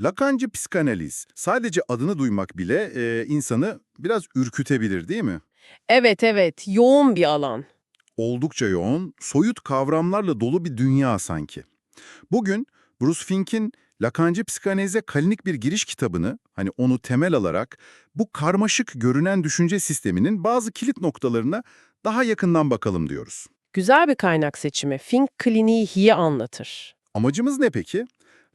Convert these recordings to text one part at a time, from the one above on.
Lakancı psikanaliz, sadece adını duymak bile e, insanı biraz ürkütebilir değil mi? Evet evet, yoğun bir alan. Oldukça yoğun, soyut kavramlarla dolu bir dünya sanki. Bugün Bruce Fink'in Lakancı psikanalize klinik bir giriş kitabını, hani onu temel alarak bu karmaşık görünen düşünce sisteminin bazı kilit noktalarına daha yakından bakalım diyoruz. Güzel bir kaynak seçimi. Fink kliniği iyi anlatır. Amacımız ne peki?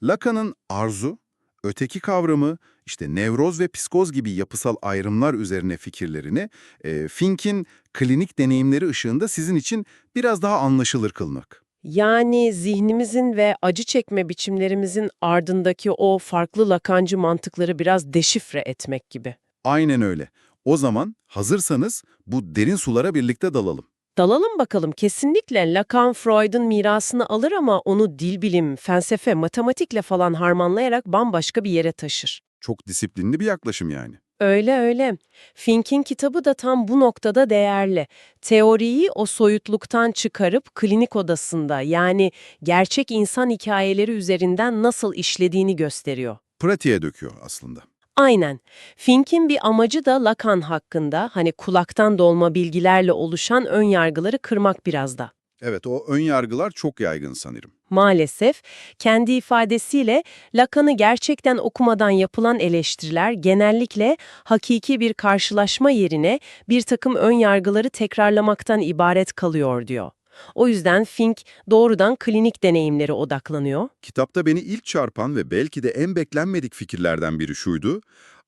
Lacan'ın arzu, öteki kavramı, işte nevroz ve psikoz gibi yapısal ayrımlar üzerine fikirlerini e, Fink'in klinik deneyimleri ışığında sizin için biraz daha anlaşılır kılmak. Yani zihnimizin ve acı çekme biçimlerimizin ardındaki o farklı lakancı mantıkları biraz deşifre etmek gibi. Aynen öyle. O zaman hazırsanız bu derin sulara birlikte dalalım. Dalalım bakalım. Kesinlikle Lacan Freud'un mirasını alır ama onu dil bilim, felsefe, matematikle falan harmanlayarak bambaşka bir yere taşır. Çok disiplinli bir yaklaşım yani. Öyle öyle. Fink'in kitabı da tam bu noktada değerli. Teoriyi o soyutluktan çıkarıp klinik odasında yani gerçek insan hikayeleri üzerinden nasıl işlediğini gösteriyor. Pratiğe döküyor aslında. Aynen. Fink'in bir amacı da Lacan hakkında hani kulaktan dolma bilgilerle oluşan ön yargıları kırmak biraz da. Evet o ön yargılar çok yaygın sanırım. Maalesef kendi ifadesiyle Lacan'ı gerçekten okumadan yapılan eleştiriler genellikle hakiki bir karşılaşma yerine bir takım ön yargıları tekrarlamaktan ibaret kalıyor diyor. O yüzden Fink doğrudan klinik deneyimlere odaklanıyor. Kitapta beni ilk çarpan ve belki de en beklenmedik fikirlerden biri şuydu.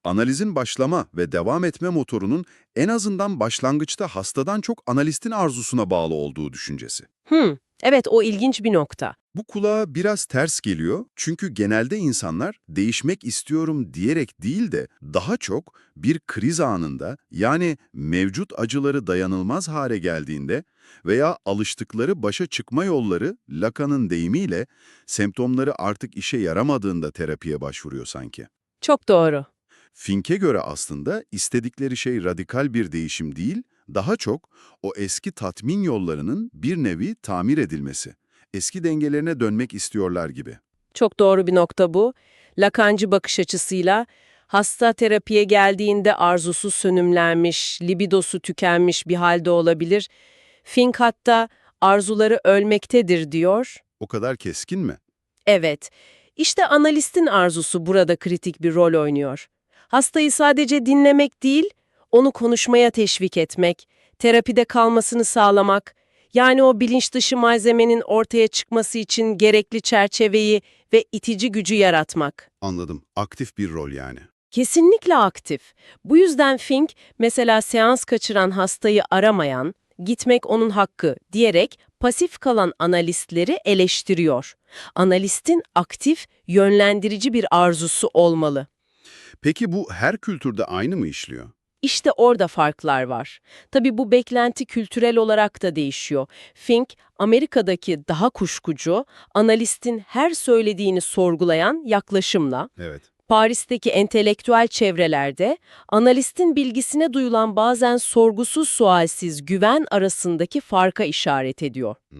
Analizin başlama ve devam etme motorunun en azından başlangıçta hastadan çok analistin arzusuna bağlı olduğu düşüncesi. Hmm, evet o ilginç bir nokta. Bu kulağa biraz ters geliyor çünkü genelde insanlar değişmek istiyorum diyerek değil de daha çok bir kriz anında yani mevcut acıları dayanılmaz hale geldiğinde veya alıştıkları başa çıkma yolları Lacan'ın deyimiyle semptomları artık işe yaramadığında terapiye başvuruyor sanki. Çok doğru. Fink'e göre aslında istedikleri şey radikal bir değişim değil, daha çok o eski tatmin yollarının bir nevi tamir edilmesi. Eski dengelerine dönmek istiyorlar gibi. Çok doğru bir nokta bu. Lakancı bakış açısıyla hasta terapiye geldiğinde arzusu sönümlenmiş, libidosu tükenmiş bir halde olabilir. Fink hatta arzuları ölmektedir diyor. O kadar keskin mi? Evet, işte analistin arzusu burada kritik bir rol oynuyor. Hastayı sadece dinlemek değil, onu konuşmaya teşvik etmek, terapide kalmasını sağlamak, yani o bilinç dışı malzemenin ortaya çıkması için gerekli çerçeveyi ve itici gücü yaratmak. Anladım. Aktif bir rol yani. Kesinlikle aktif. Bu yüzden Fink, mesela seans kaçıran hastayı aramayan, gitmek onun hakkı diyerek pasif kalan analistleri eleştiriyor. Analistin aktif, yönlendirici bir arzusu olmalı. Peki bu her kültürde aynı mı işliyor? İşte orada farklar var. Tabii bu beklenti kültürel olarak da değişiyor. Fink, Amerika'daki daha kuşkucu, analistin her söylediğini sorgulayan yaklaşımla, Evet. Paris'teki entelektüel çevrelerde analistin bilgisine duyulan bazen sorgusuz sualsiz güven arasındaki farka işaret ediyor. Hmm.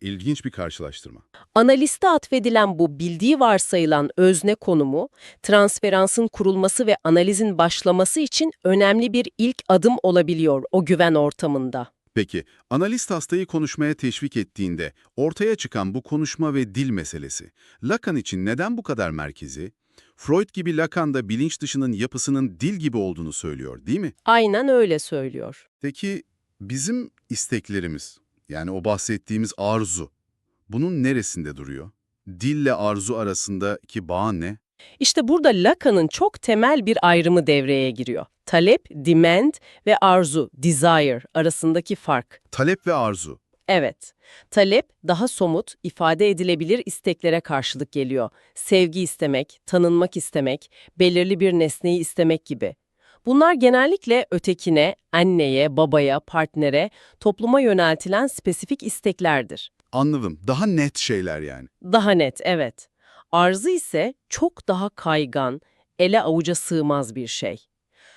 İlginç bir karşılaştırma. Analiste atfedilen bu bildiği varsayılan özne konumu, transferansın kurulması ve analizin başlaması için önemli bir ilk adım olabiliyor o güven ortamında. Peki, analist hastayı konuşmaya teşvik ettiğinde ortaya çıkan bu konuşma ve dil meselesi, Lacan için neden bu kadar merkezi? Freud gibi Lacan da bilinç dışının yapısının dil gibi olduğunu söylüyor, değil mi? Aynen öyle söylüyor. Peki bizim isteklerimiz, yani o bahsettiğimiz arzu, bunun neresinde duruyor? Dille arzu arasındaki bağ ne? İşte burada Lacan'ın çok temel bir ayrımı devreye giriyor. Talep, demand ve arzu, desire arasındaki fark. Talep ve arzu. Evet, talep daha somut, ifade edilebilir isteklere karşılık geliyor. Sevgi istemek, tanınmak istemek, belirli bir nesneyi istemek gibi. Bunlar genellikle ötekine, anneye, babaya, partnere, topluma yöneltilen spesifik isteklerdir. Anladım. Daha net şeyler yani. Daha net, evet. Arzu ise çok daha kaygan, ele avuca sığmaz bir şey.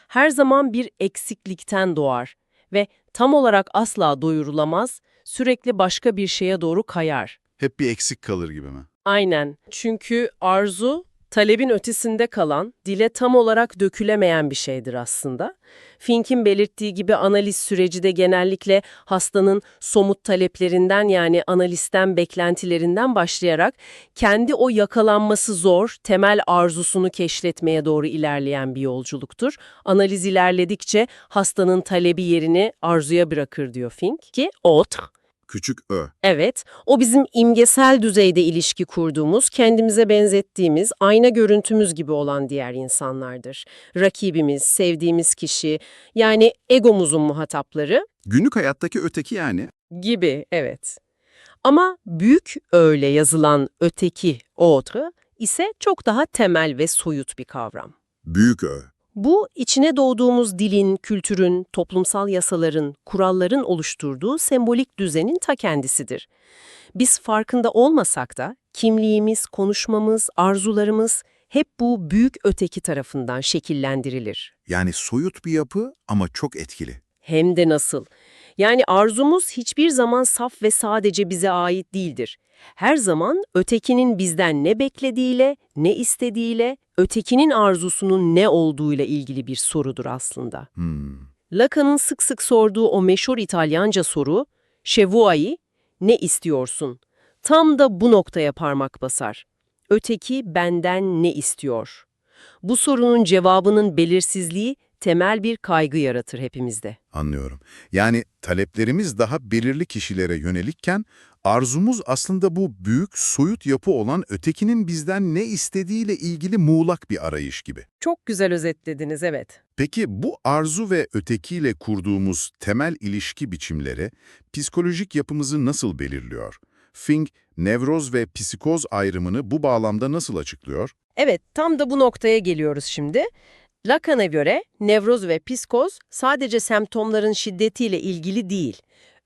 Her zaman bir eksiklikten doğar ve tam olarak asla doyurulamaz, sürekli başka bir şeye doğru kayar. Hep bir eksik kalır gibi mi? Aynen. Çünkü arzu talebin ötesinde kalan, dile tam olarak dökülemeyen bir şeydir aslında. Fink'in belirttiği gibi analiz süreci de genellikle hastanın somut taleplerinden yani analisten beklentilerinden başlayarak kendi o yakalanması zor, temel arzusunu keşfetmeye doğru ilerleyen bir yolculuktur. Analiz ilerledikçe hastanın talebi yerini arzuya bırakır diyor Fink ki autre Küçük ö. Evet, o bizim imgesel düzeyde ilişki kurduğumuz, kendimize benzettiğimiz, ayna görüntümüz gibi olan diğer insanlardır. Rakibimiz, sevdiğimiz kişi, yani egomuzun muhatapları Günlük hayattaki öteki yani. gibi, evet. Ama büyük öyle yazılan öteki, autre, ise çok daha temel ve soyut bir kavram. Büyük ö. Bu, içine doğduğumuz dilin, kültürün, toplumsal yasaların, kuralların oluşturduğu sembolik düzenin ta kendisidir. Biz farkında olmasak da kimliğimiz, konuşmamız, arzularımız hep bu büyük öteki tarafından şekillendirilir. Yani soyut bir yapı ama çok etkili. Hem de nasıl? Yani arzumuz hiçbir zaman saf ve sadece bize ait değildir. Her zaman ötekinin bizden ne beklediğiyle, ne istediğiyle, ötekinin arzusunun ne olduğuyla ilgili bir sorudur aslında. Hmm. Lacan'ın sık sık sorduğu o meşhur İtalyanca soru, "Che vuoi?" ne istiyorsun? Tam da bu noktaya parmak basar. Öteki benden ne istiyor? Bu sorunun cevabının belirsizliği temel bir kaygı yaratır hepimizde. Anlıyorum. Yani taleplerimiz daha belirli kişilere yönelikken arzumuz aslında bu büyük soyut yapı olan ötekinin bizden ne istediğiyle ilgili muğlak bir arayış gibi. Çok güzel özetlediniz, evet. Peki bu arzu ve ötekiyle kurduğumuz temel ilişki biçimleri psikolojik yapımızı nasıl belirliyor? Fink, nevroz ve psikoz ayrımını bu bağlamda nasıl açıklıyor? Evet, tam da bu noktaya geliyoruz şimdi. Lacan'a göre nevroz ve psikoz sadece semptomların şiddetiyle ilgili değil,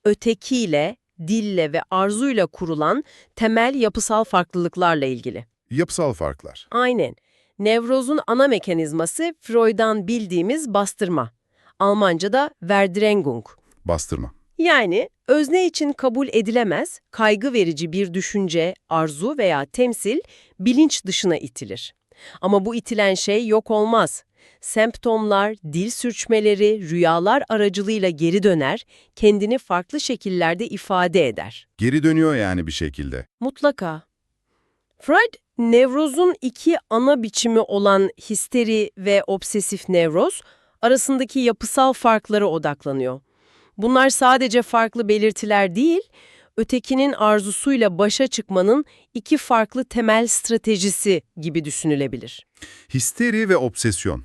ötekiyle, dille ve arzuyla kurulan temel yapısal farklılıklarla ilgili. Yapısal farklar. Aynen. Nevrozun ana mekanizması Freud'dan bildiğimiz bastırma. Almanca'da Verdrängung. Bastırma. Yani özne için kabul edilemez, kaygı verici bir düşünce, arzu veya temsil bilinç dışına itilir. Ama bu itilen şey yok olmaz. Semptomlar, dil sürçmeleri, rüyalar aracılığıyla geri döner, kendini farklı şekillerde ifade eder. Geri dönüyor yani bir şekilde. Mutlaka. Freud, nevrozun iki ana biçimi olan histeri ve obsesif nevroz arasındaki yapısal farklara odaklanıyor. Bunlar sadece farklı belirtiler değil, ötekinin arzusuyla başa çıkmanın iki farklı temel stratejisi gibi düşünülebilir. Histeri ve obsesyon.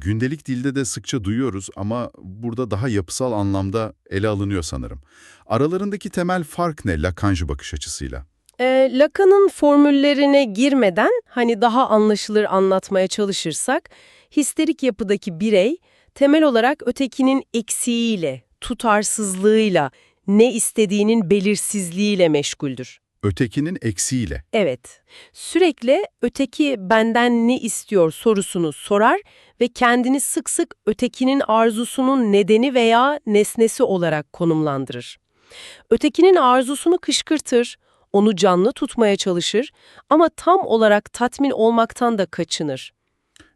Gündelik dilde de sıkça duyuyoruz ama burada daha yapısal anlamda ele alınıyor sanırım. Aralarındaki temel fark ne Lacan'cı bakış açısıyla? E, Lacan'ın formüllerine girmeden hani daha anlaşılır anlatmaya çalışırsak, histerik yapıdaki birey temel olarak ötekinin eksiğiyle, tutarsızlığıyla, ne istediğinin belirsizliğiyle meşguldür. Ötekinin eksiğiyle. Evet, sürekli öteki benden ne istiyor sorusunu sorar ve kendini sık sık ötekinin arzusunun nedeni veya nesnesi olarak konumlandırır. Ötekinin arzusunu kışkırtır, onu canlı tutmaya çalışır ama tam olarak tatmin olmaktan da kaçınır.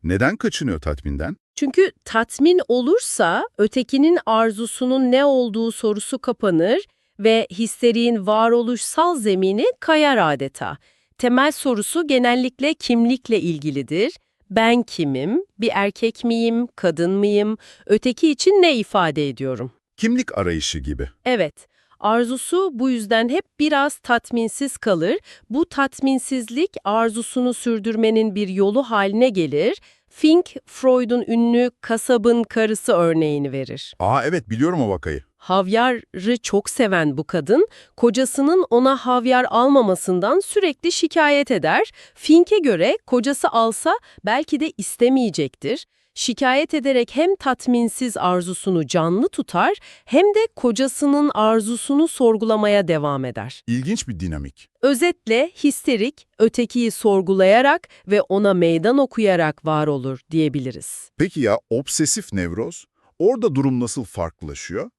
Neden kaçınıyor tatminden? Çünkü tatmin olursa ötekinin arzusunun ne olduğu sorusu kapanır ve histeriğin varoluşsal zemini kayar adeta. Temel sorusu genellikle kimlikle ilgilidir. Ben kimim? Bir erkek miyim? Kadın mıyım? Öteki için ne ifade ediyorum? Kimlik arayışı gibi. Evet, arzusu bu yüzden hep biraz tatminsiz kalır. Bu tatminsizlik arzusunu sürdürmenin bir yolu haline gelir. Fink, Freud'un ünlü kasabın karısı örneğini verir. Aa evet biliyorum o vakayı. Havyarı çok seven bu kadın, kocasının ona havyar almamasından sürekli şikayet eder. Fink'e göre kocası alsa belki de istemeyecektir. Şikayet ederek hem tatminsiz arzusunu canlı tutar hem de kocasının arzusunu sorgulamaya devam eder. İlginç bir dinamik. Özetle histerik, ötekiyi sorgulayarak ve ona meydan okuyarak var olur diyebiliriz. Peki ya obsesif nevroz? Orada durum nasıl farklılaşıyor?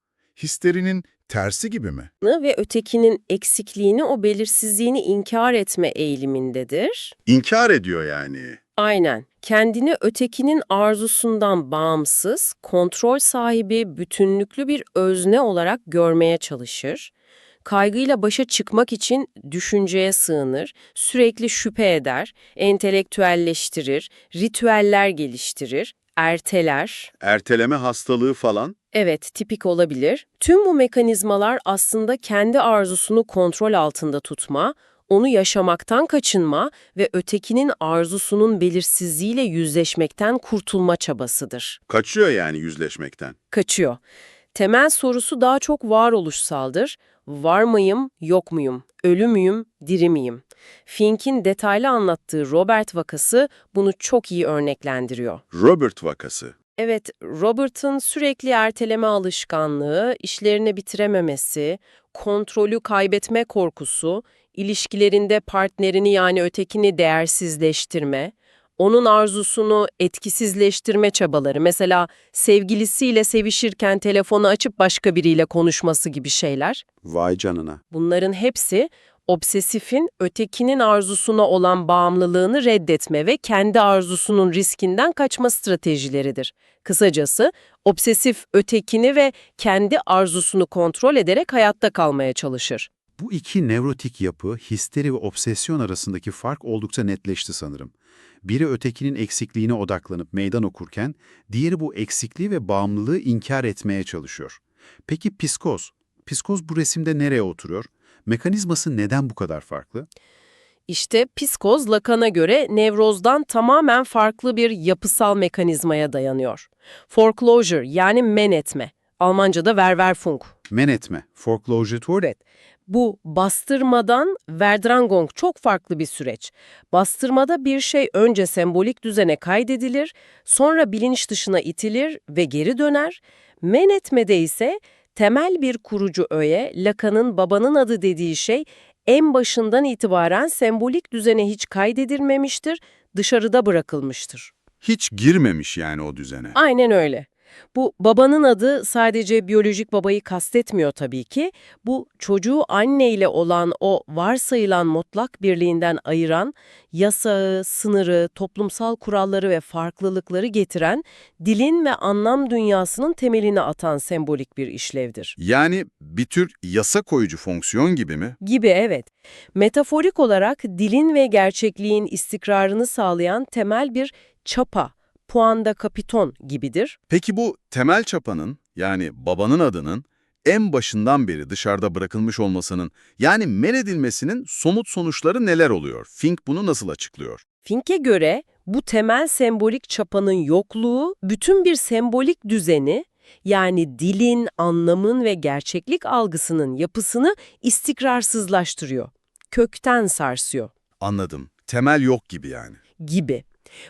Histerinin tersi gibi mi? ve ötekinin eksikliğini, o belirsizliğini inkar etme eğilimindedir. İnkar ediyor yani. Aynen. Kendini ötekinin arzusundan bağımsız, kontrol sahibi, bütünlüklü bir özne olarak görmeye çalışır. Kaygıyla başa çıkmak için düşünceye sığınır, sürekli şüphe eder, entelektüelleştirir, ritüeller geliştirir, erteler. Erteleme hastalığı falan. Evet, tipik olabilir. Tüm bu mekanizmalar aslında kendi arzusunu kontrol altında tutma, onu yaşamaktan kaçınma ve ötekinin arzusunun belirsizliğiyle yüzleşmekten kurtulma çabasıdır. Kaçıyor yani yüzleşmekten. Kaçıyor. Temel sorusu daha çok varoluşsaldır. Var mıyım, yok muyum? Ölü müyüm, diri miyim? Fink'in detaylı anlattığı Robert vakası bunu çok iyi örneklendiriyor. Robert vakası. Evet, Robert'ın sürekli erteleme alışkanlığı, işlerini bitirememesi, kontrolü kaybetme korkusu, ilişkilerinde partnerini yani ötekini değersizleştirme, onun arzusunu etkisizleştirme çabaları, mesela sevgilisiyle sevişirken telefonu açıp başka biriyle konuşması gibi şeyler. Vay canına. Bunların hepsi obsesifin ötekinin arzusuna olan bağımlılığını reddetme ve kendi arzusunun riskinden kaçma stratejileridir. Kısacası obsesif ötekini ve kendi arzusunu kontrol ederek hayatta kalmaya çalışır. Bu iki nevrotik yapı, histeri ve obsesyon arasındaki fark oldukça netleşti sanırım. Biri ötekinin eksikliğine odaklanıp meydan okurken, diğeri bu eksikliği ve bağımlılığı inkar etmeye çalışıyor. Peki psikoz? Psikoz bu resimde nereye oturuyor? Mekanizması neden bu kadar farklı? İşte psikoz Lacan'a göre nevrozdan tamamen farklı bir yapısal mekanizmaya dayanıyor. Foreclosure yani men etme. Almanca'da Verwerfung. Men etme, foreclosure, Evet. Bu bastırmadan Verdrangung çok farklı bir süreç. Bastırmada bir şey önce sembolik düzene kaydedilir, sonra bilinç dışına itilir ve geri döner. Men etmede ise temel bir kurucu öğe, Lacan'ın babanın adı dediği şey en başından itibaren sembolik düzene hiç kaydedilmemiştir, dışarıda bırakılmıştır. Hiç girmemiş yani o düzene. Aynen öyle. Bu babanın adı sadece biyolojik babayı kastetmiyor tabii ki. Bu çocuğu anneyle olan o varsayılan mutlak birliğinden ayıran, yasağı, sınırı, toplumsal kuralları ve farklılıkları getiren, dilin ve anlam dünyasının temelini atan sembolik bir işlevdir. Yani bir tür yasa koyucu fonksiyon gibi mi? Gibi evet. Metaforik olarak dilin ve gerçekliğin istikrarını sağlayan temel bir çapa, puanda kapiton gibidir. Peki bu temel çapanın yani babanın adının en başından beri dışarıda bırakılmış olmasının yani men edilmesinin somut sonuçları neler oluyor? Fink bunu nasıl açıklıyor? Fink'e göre bu temel sembolik çapanın yokluğu bütün bir sembolik düzeni yani dilin, anlamın ve gerçeklik algısının yapısını istikrarsızlaştırıyor. Kökten sarsıyor Anladım. Temel yok gibi yani. gibi.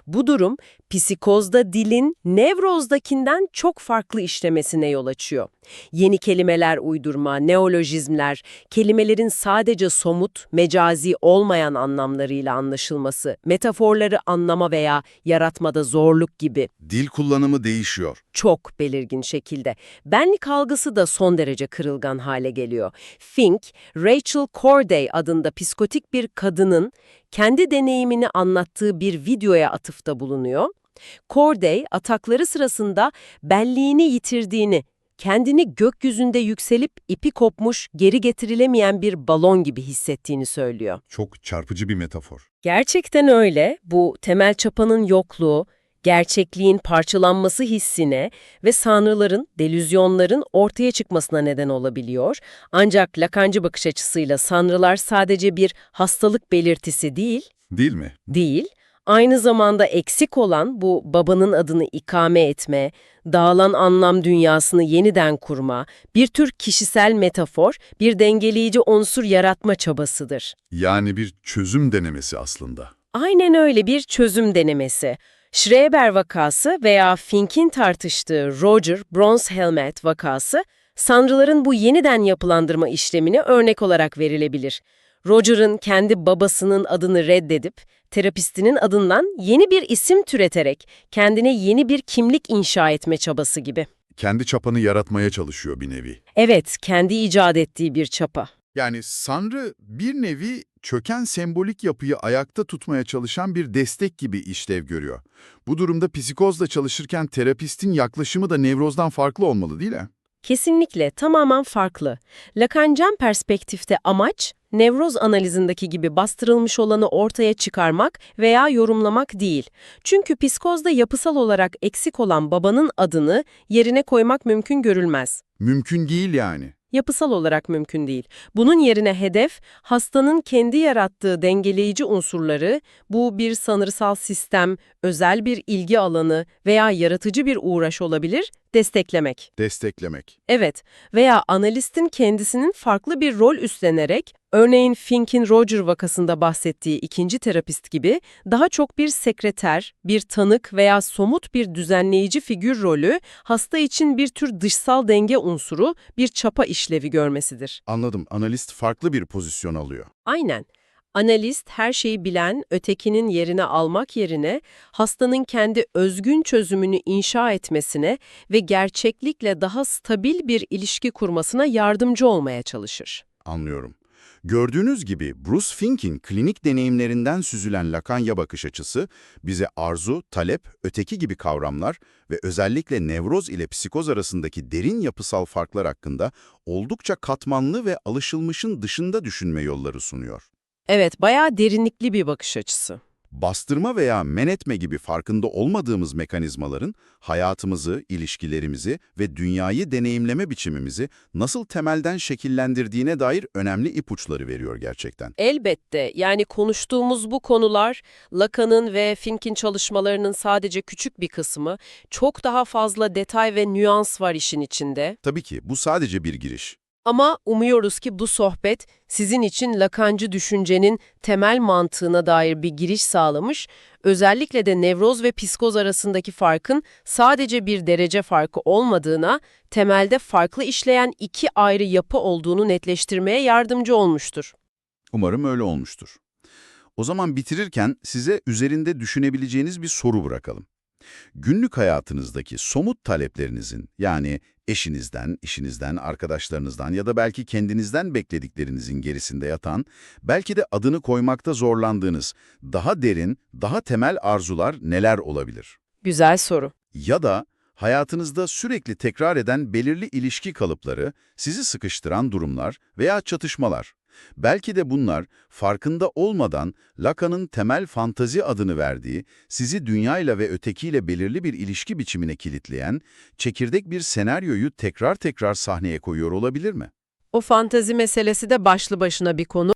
Bu durum psikozda dilin nevrozdakinden çok farklı işlemesine yol açıyor. Yeni kelimeler uydurma, neolojizmler, kelimelerin sadece somut, mecazi olmayan anlamlarıyla anlaşılması, metaforları anlama veya yaratmada zorluk gibi Dil kullanımı değişiyor. Çok belirgin şekilde. Benlik algısı da son derece kırılgan hale geliyor. Fink, Rachel Corday adında psikotik bir kadının kendi deneyimini anlattığı bir videoya atıfta bulunuyor. Corday, atakları sırasında benliğini yitirdiğini, kendini gökyüzünde yükselip ipi kopmuş, geri getirilemeyen bir balon gibi hissettiğini söylüyor. Çok çarpıcı bir metafor. Gerçekten öyle. Bu temel çapanın yokluğu, gerçekliğin parçalanması hissine ve sanrıların, delüzyonların ortaya çıkmasına neden olabiliyor. Ancak Lakancı bakış açısıyla sanrılar sadece bir hastalık belirtisi değil, Değil mi? değil, aynı zamanda eksik olan bu babanın adını ikame etme, dağılan anlam dünyasını yeniden kurma, bir tür kişisel metafor, bir dengeleyici unsur yaratma çabasıdır. Yani bir çözüm denemesi aslında. Aynen öyle bir çözüm denemesi. Schreber vakası veya Fink'in tartıştığı Roger Bronze Helmet vakası, sanrıların bu yeniden yapılandırma işlemine örnek olarak verilebilir. Roger'ın kendi babasının adını reddedip, terapistinin adından yeni bir isim türeterek kendine yeni bir kimlik inşa etme çabası gibi. kendi çapanı yaratmaya çalışıyor bir nevi. Evet, kendi icat ettiği bir çapa. Yani Sanrı bir nevi çöken sembolik yapıyı ayakta tutmaya çalışan bir destek gibi işlev görüyor. Bu durumda psikozla çalışırken terapistin yaklaşımı da nevrozdan farklı olmalı değil mi? Kesinlikle tamamen farklı. Lacancan perspektifte amaç, nevroz analizindeki gibi bastırılmış olanı ortaya çıkarmak veya yorumlamak değil. Çünkü psikozda yapısal olarak eksik olan babanın adını yerine koymak mümkün görülmez. Mümkün değil yani. Yapısal olarak mümkün değil. Bunun yerine hedef, hastanın kendi yarattığı dengeleyici unsurları, bu bir sanırsal sistem, özel bir ilgi alanı veya yaratıcı bir uğraş olabilir, desteklemek. Desteklemek. Evet veya analistin kendisinin farklı bir rol üstlenerek, örneğin Fink'in Roger vakasında bahsettiği ikinci terapist gibi, daha çok bir sekreter, bir tanık veya somut bir düzenleyici figür rolü, hasta için bir tür dışsal denge unsuru, bir çapa işlevi görmesidir. Anladım. Analist farklı bir pozisyon alıyor. Aynen. Analist her şeyi bilen, ötekinin yerine almak yerine hastanın kendi özgün çözümünü inşa etmesine ve gerçeklikle daha stabil bir ilişki kurmasına yardımcı olmaya çalışır. Anlıyorum. Gördüğünüz gibi Bruce Fink'in klinik deneyimlerinden süzülen Lakanya bakış açısı bize arzu, talep, öteki gibi kavramlar ve özellikle nevroz ile psikoz arasındaki derin yapısal farklar hakkında oldukça katmanlı ve alışılmışın dışında düşünme yolları sunuyor. Evet, bayağı derinlikli bir bakış açısı. Bastırma veya men etme gibi farkında olmadığımız mekanizmaların hayatımızı, ilişkilerimizi ve dünyayı deneyimleme biçimimizi nasıl temelden şekillendirdiğine dair önemli ipuçları veriyor gerçekten. Elbette, yani konuştuğumuz bu konular, Lacan'ın ve Fink'in çalışmalarının sadece küçük bir kısmı, çok daha fazla detay ve nüans var işin içinde. Tabii ki bu sadece bir giriş. Ama umuyoruz ki bu sohbet sizin için Lacancı düşüncenin temel mantığına dair bir giriş sağlamış, özellikle de nevroz ve psikoz arasındaki farkın sadece bir derece farkı olmadığına, temelde farklı işleyen iki ayrı yapı olduğunu netleştirmeye yardımcı olmuştur. Umarım öyle olmuştur. O zaman bitirirken size üzerinde düşünebileceğiniz bir soru bırakalım. Günlük hayatınızdaki somut taleplerinizin yani eşinizden, işinizden, arkadaşlarınızdan ya da belki kendinizden beklediklerinizin gerisinde yatan, belki de adını koymakta zorlandığınız daha derin, daha temel arzular neler olabilir? Güzel soru. Ya da hayatınızda sürekli tekrar eden belirli ilişki kalıpları, sizi sıkıştıran durumlar veya çatışmalar. Belki de bunlar farkında olmadan Lacan'ın temel fantazi adını verdiği, sizi dünyayla ve ötekiyle belirli bir ilişki biçimine kilitleyen, çekirdek bir senaryoyu tekrar tekrar sahneye koyuyor olabilir mi? O fantazi meselesi de başlı başına bir konu.